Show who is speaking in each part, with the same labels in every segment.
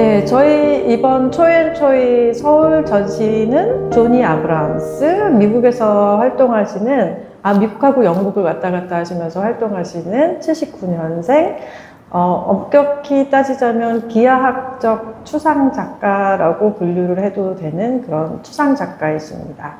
Speaker 1: 네, 저희 이번 초앤초이 서울 전시는 조니 아브라함스, 미국에서 활동하시는, 아, 미국하고 영국을 왔다 갔다 하시면서 활동하시는 79년생, 어, 엄격히 따지자면 기하학적 추상 작가라고 분류를 해도 되는 그런 추상 작가이십니다.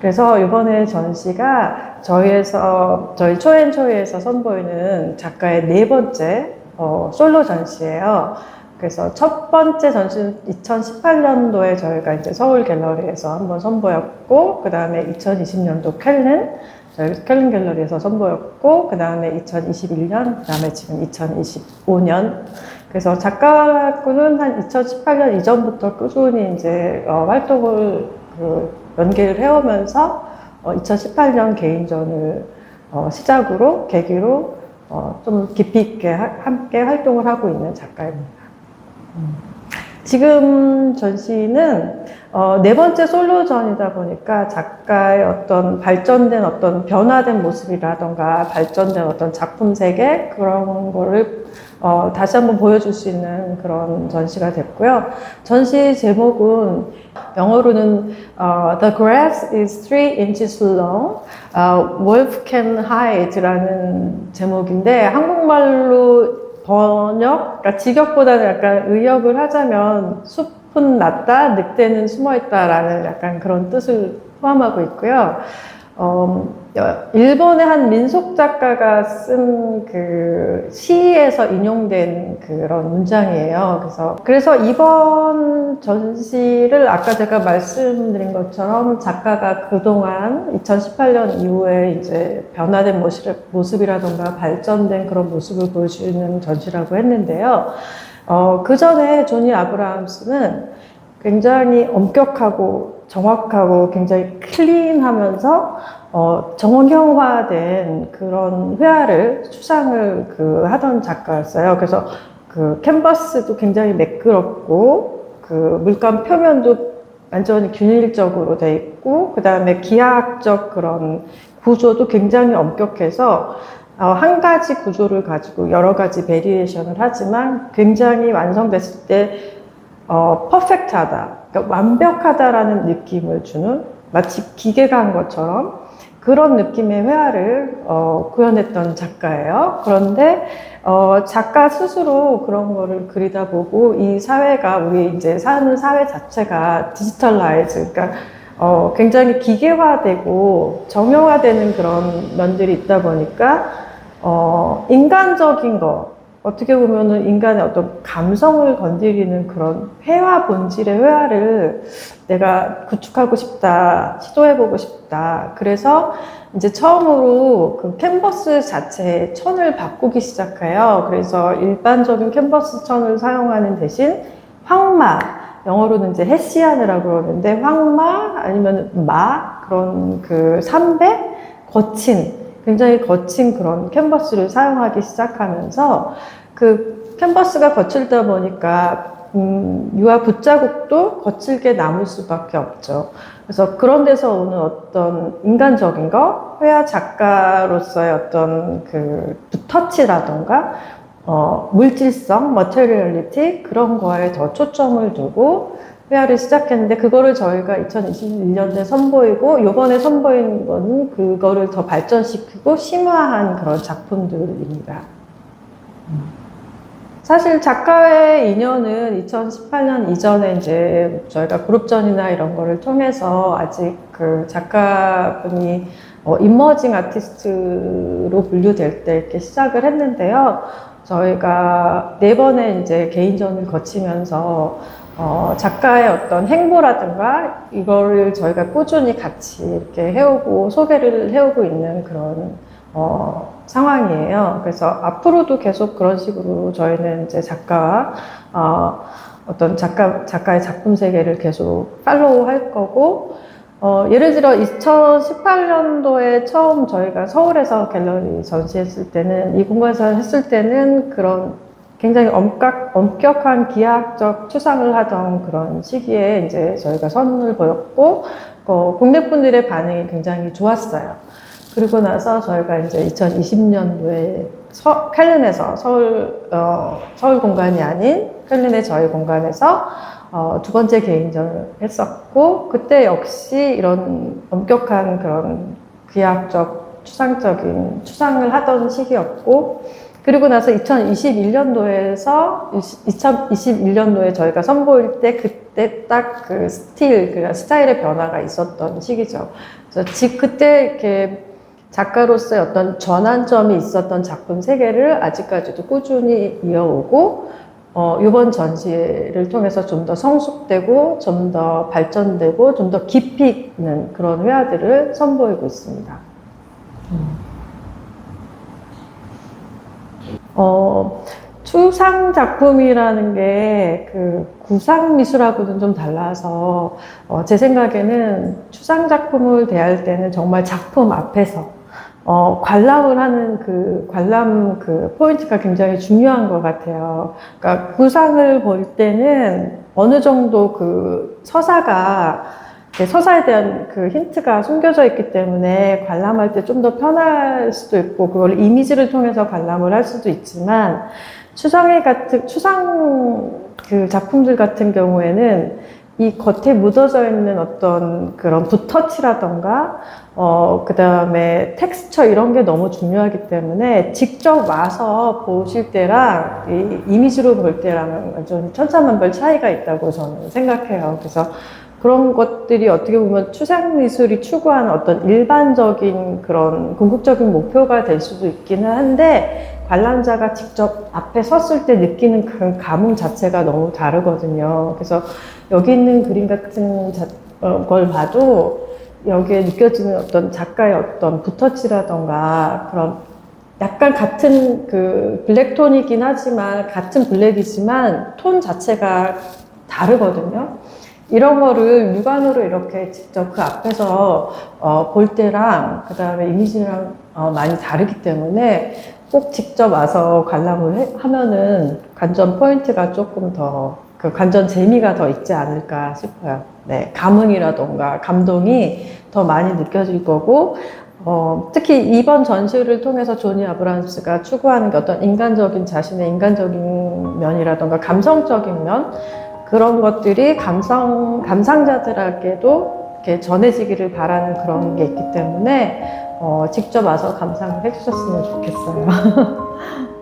Speaker 1: 그래서 이번에 전시가 저희에서, 저희 초앤초이에서 선보이는 작가의 네 번째 어, 솔로 전시예요. 그래서 첫 번째 전시는 2018년도에 저희가 이제 서울 갤러리에서 한번 선보였고, 그 다음에 2020년도 켈른, 저희 켈른 갤러리에서 선보였고, 그 다음에 2021년, 그 다음에 지금 2025년. 그래서 작가분은 한 2018년 이전부터 꾸준히 이제 어, 활동을 그 연계를 해오면서 어, 2018년 개인전을 어, 시작으로 계기로 어, 좀 깊이 있게 하- 함께 활동을 하고 있는 작가입니다. 음. 지금 전시는 어, 네 번째 솔로전이다 보니까 작가의 어떤 발전된 어떤 변화된 모습이라던가 발전된 어떤 작품 세계 그런 거를 어, 다시 한번 보여줄 수 있는 그런 전시가 됐고요. 전시 제목은 영어로는 어, The grass is three inches long, 어, wolf can hide라는 제목인데 한국말로 번역, 그러니까 직역보다는 약간 의역을 하자면 숲은 낮다, 늑대는 숨어 있다라는 약간 그런 뜻을 포함하고 있고요. 어, 일본의 한 민속 작가가 쓴 그 시에서 인용된 그런 문장이에요. 그래서, 그래서 이번 전시를 아까 제가 말씀드린 것처럼 작가가 그동안 2018년 이후에 이제 변화된 모습, 모습이라던가 발전된 그런 모습을 보여주는 전시라고 했는데요. 어, 그 전에 조니 아브라함스는 굉장히 엄격하고 정확하고 굉장히 클린하면서 어, 정형화된 그런 회화를 추상을 그 하던 작가였어요. 그래서 그 캔버스도 굉장히 매끄럽고 그 물감 표면도 완전히 균일적으로 돼 있고 그 다음에 기하학적 그런 구조도 굉장히 엄격해서 어, 한 가지 구조를 가지고 여러 가지 베리에이션을 하지만 굉장히 완성됐을 때 어, 퍼펙트하다, 그러니까 완벽하다라는 느낌을 주는 마치 기계가 한 것처럼 그런 느낌의 회화를 어, 구현했던 작가예요. 그런데 어, 작가 스스로 그런 거를 그리다 보고 이 사회가 우리 이제 사는 사회 자체가 디지털라이즈, 그러니까 어, 굉장히 기계화되고 정형화되는 그런 면들이 있다 보니까 어, 인간적인 거 어떻게 보면은 인간의 어떤 감성을 건드리는 그런 회화 본질의 회화를 내가 구축하고 싶다, 시도해보고 싶다. 그래서 이제 처음으로 그 캔버스 자체의 천을 바꾸기 시작해요. 그래서 일반적인 캔버스 천을 사용하는 대신 황마, 영어로는 이제 헤시안이라고 그러는데 황마 아니면 마 그런 그 삼배 거친 굉장히 거친 그런 캔버스를 사용하기 시작하면서 그 캔버스가 거칠다 보니까 음, 유화 붓자국도 거칠게 남을 수밖에 없죠. 그래서 그런 데서 오는 어떤 인간적인 거, 회화 작가로서의 어떤 그 터치라던가 어, 물질성, 머테리얼리티 그런 거에 더 초점을 두고 회화를 시작했는데 그거를 저희가 2021년에 선보이고 요번에 선보이는 거는 그거를 더 발전시키고 심화한 그런 작품들입니다. 사실 작가의 인연은 2018년 이전에 이제 저희가 그룹전이나 이런 거를 통해서 아직 그 작가분이 어, 인머징 아티스트로 분류될 때 이렇게 시작을 했는데요. 저희가 네 번의 이제 개인전을 거치면서 어, 작가의 어떤 행보라든가 이거를 저희가 꾸준히 같이 이렇게 해오고 소개를 해오고 있는 그런 어, 상황이에요. 그래서 앞으로도 계속 그런 식으로 저희는 이제 작가와 어, 어떤 작가 작가의 작품 세계를 계속 팔로우 할 거고 어, 예를 들어 2018년도에 처음 저희가 서울에서 갤러리 전시했을 때는 이 공간에서 했을 때는 그런 굉장히 엄격, 엄격한 기하학적 추상을 하던 그런 시기에 이제 저희가 선을 보였고 어, 국내 분들의 반응이 굉장히 좋았어요. 그리고 나서 저희가 이제 2020년도에 서, 캘린에서 서울 어, 서울 공간이 아닌 캘린의 저희 공간에서 어, 두 번째 개인전을 했었고 그때 역시 이런 엄격한 그런 귀학적 추상적인 추상을 하던 시기였고 그리고 나서 2021년도에서 2021년도에 저희가 선보일 때 그때 딱 그 스틸 그 스타일의 변화가 있었던 시기죠. 그래서 지 그때 이렇게 작가로서의 어떤 전환점이 있었던 작품 세 개를 아직까지도 꾸준히 이어오고 어, 이번 전시를 통해서 좀 더 성숙되고 좀 더 발전되고 좀 더 깊이 있는 그런 회화들을 선보이고 있습니다. 어, 추상 작품이라는 게 그 구상 미술하고는 좀 달라서 어, 제 생각에는 추상 작품을 대할 때는 정말 작품 앞에서 어, 관람을 하는 그 관람 그 포인트가 굉장히 중요한 것 같아요. 그러니까 구상을 볼 때는 어느 정도 그 서사가 서사에 대한 그 힌트가 숨겨져 있기 때문에 관람할 때 좀 더 편할 수도 있고 그걸 이미지를 통해서 관람을 할 수도 있지만 추상의 같은 추상 그 작품들 같은 경우에는 이 겉에 묻어져 있는 어떤 그런 붓터치라던가 어, 그 다음에 텍스처 이런 게 너무 중요하기 때문에 직접 와서 보실 때랑 이 이미지로 볼 때랑은 완전 천차만별 차이가 있다고 저는 생각해요. 그래서 그런 것들이 어떻게 보면 추상 미술이 추구하는 어떤 일반적인 그런 궁극적인 목표가 될 수도 있기는 한데 관람자가 직접 앞에 섰을 때 느끼는 그 감흥 자체가 너무 다르거든요. 그래서 여기 있는 그림 같은 자- 어, 걸 봐도 여기에 느껴지는 어떤 작가의 어떤 붓터치라던가 그런 약간 같은 그 블랙톤이긴 하지만 같은 블랙이지만 톤 자체가 다르거든요. 이런 거를 육안으로 이렇게 직접 그 앞에서 어, 볼 때랑 그 다음에 이미지랑 어, 많이 다르기 때문에 꼭 직접 와서 관람을 해- 하면은 관전 포인트가 조금 더 그 관전 재미가 더 있지 않을까 싶어요. 네, 감흥이라던가 감동이 더 많이 느껴질 거고 어, 특히 이번 전시를 통해서 조니 아브람스가 추구하는 게 어떤 인간적인 자신의 인간적인 면이라던가 감성적인 면 그런 것들이 감성 감상자들에게도 이렇게 전해지기를 바라는 그런 게 있기 때문에 어, 직접 와서 감상을 해주셨으면 좋겠어요.